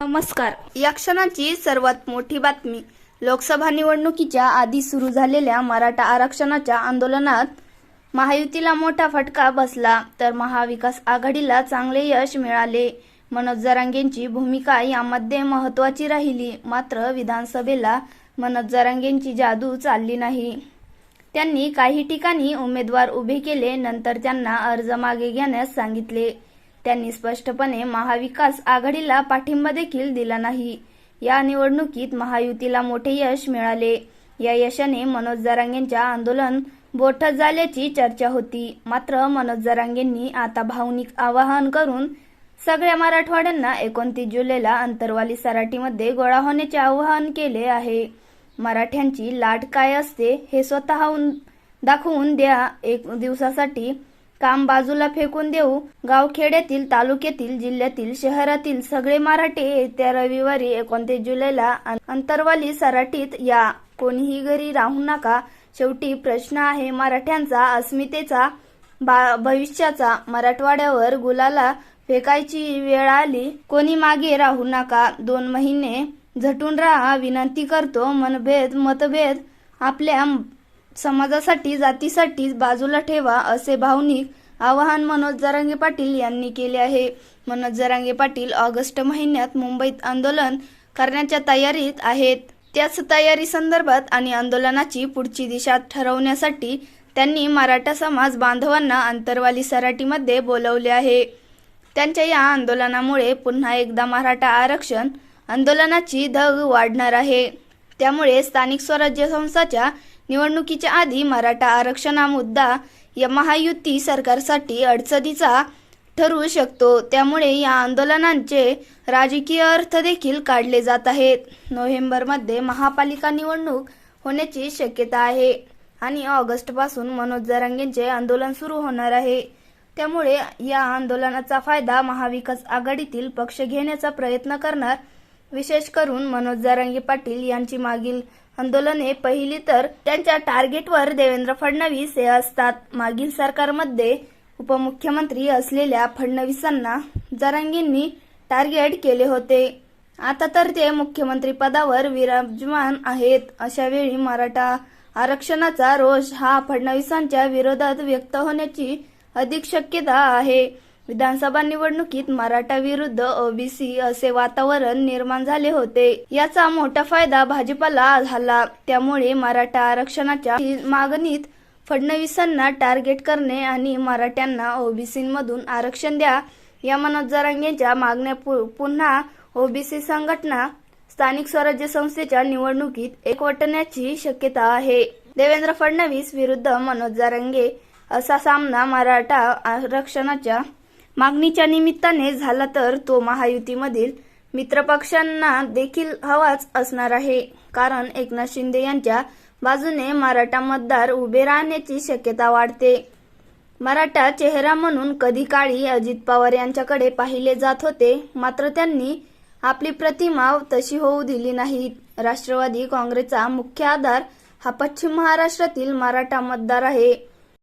नमस्कार. या क्षणाची सर्वात मोठी बातमी. लोकसभा निवडणुकीच्या आधी सुरू झालेल्या मराठा आरक्षणाच्या आंदोलनात महायुतीला मोठा फटका बसला तर महाविकास आघाडीला चांगले यश मिळाले. मनोज जरांगेंची भूमिका यामध्ये महत्वाची राहिली मात्र विधानसभेला मनोज जरांगेंची जादू चालली नाही. त्यांनी काही ठिकाणी उमेदवार उभे केले नंतर त्यांना अर्ज मागे घेण्यास सांगितले. त्यांनी स्पष्टपणे महाविकास आघाडीला पाठिंबा देखील दिला नाही. या निवडणुकीत महायुतीला मोठे यश मिळाले. या यशाने मनोज जरांगेंच्या आंदोलन बोठ झाल्याची चर्चा होती. मात्र मनोज जरांगेंनी आता भावनिक आवाहन करून सगळ्या मराठवाड्यांना एकोणतीस जुलैला अंतरवाली सराटीमध्ये गोळा होण्याचे आवाहन केले आहे. मराठ्यांची लाट काय असते हे स्वतःहून दाखवून द्या. एक दिवसासाठी काम बाजूला फेकून देऊ. गावखेड्यातील तालुक्यातील जिल्ह्यातील शहरातील सगळे मराठे येत्या रविवारी एकोणतीस जुलैला अंतरवाली सराटीत या कोणीही घरी राहू नका. शेवटी प्रश्न आहे मराठ्यांचा अस्मितेचा बा- भविष्याचा. मराठवाड्यावर गुलाला फेकायची वेळ आली. कोणी मागे राहू नका. दोन महिने झटून राहा. विनंती करतो. मनभेद मतभेद आपल्या समाजासाठी जातीसाठी बाजूला ठेवा असे भावनिक आवाहन मनोज जरांगे पाटील यांनी केले आहे. मनोज जरांगे पाटील ऑगस्ट महिन्यात मुंबईत आंदोलन करण्याच्या तयारीत आहेत. त्याच तयारी संदर्भात आणि आंदोलनाची पुढची दिशा ठरवण्यासाठी त्यांनी मराठा समाज बांधवांना अंतरवाली सराटीमध्ये बोलवले आहे. त्यांच्या या आंदोलनामुळे पुन्हा एकदा मराठा आरक्षण आंदोलनाची धग वाढणार आहे. त्यामुळे स्थानिक स्वराज्य संस्थाच्या निवडणुकीच्या आधी मराठा आरक्षण हा मुद्दा या महायुती सरकारसाठी अडचणीचा ठरू शकतो. त्यामुळे या आंदोलनांचे राजकीय अर्थ देखील काढले जात आहेत. नोव्हेंबरमध्ये महापालिका निवडणूक होण्याची शक्यता आहे आणि ऑगस्टपासून मनोज जरांगेंचे आंदोलन सुरू होणार आहे. त्यामुळे या आंदोलनाचा फायदा महाविकास आघाडीतील पक्ष घेण्याचा प्रयत्न करणार विशेष करून मनोज जरांगे पाटील यांची मागील आंदोलने पहिली तर त्यांच्या टार्गेटवर देवेंद्र फडणवीस हे असतात. मागील सरकारमध्ये उपमुख्यमंत्री असलेल्या फडणवीसांना जरांगींनी टार्गेट केले होते. आता तर ते मुख्यमंत्री पदावर विराजमान आहेत. अशा वेळी मराठा आरक्षणाचा रोष हा फडणवीसांच्या विरोधात व्यक्त होण्याची अधिक शक्यता आहे. विधानसभा निवडणुकीत मराठा विरुद्ध ओबीसी असे वातावरण निर्माण झाले होते. याचा मोठा फायदा भाजपाला झाला. त्यामुळे मराठा आरक्षणाच्या मागणीत फडणवीसांना टार्गेट करणे आणि मराठ्यांना ओबीसीमधून आरक्षण द्या या मनोज जरांगेंच्या मागण्या पु- पुन्हा ओबीसी संघटना स्थानिक स्वराज्य संस्थेच्या निवडणुकीत एकवटण्याची शक्यता आहे. देवेंद्र फडणवीस विरुद्ध मनोज जरांगे असा सामना मराठा आरक्षणाच्या मागणीच्या निमित्ताने झाला तर तो महायुतीमधील मित्रपक्षांना देखील हवाच असणार आहे. कारण एकनाथ शिंदे यांच्या बाजूने मराठा मतदार उभे राहण्याची शक्यता वाढते. मराठा चेहरा म्हणून कधी काळी अजित पवार यांच्याकडे पाहिले जात होते मात्र त्यांनी आपली प्रतिमा तशी होऊ दिली नाही राष्ट्रवादी काँग्रेसचा मुख्य आधार हा पश्चिम महाराष्ट्रातील मराठा मतदार आहे.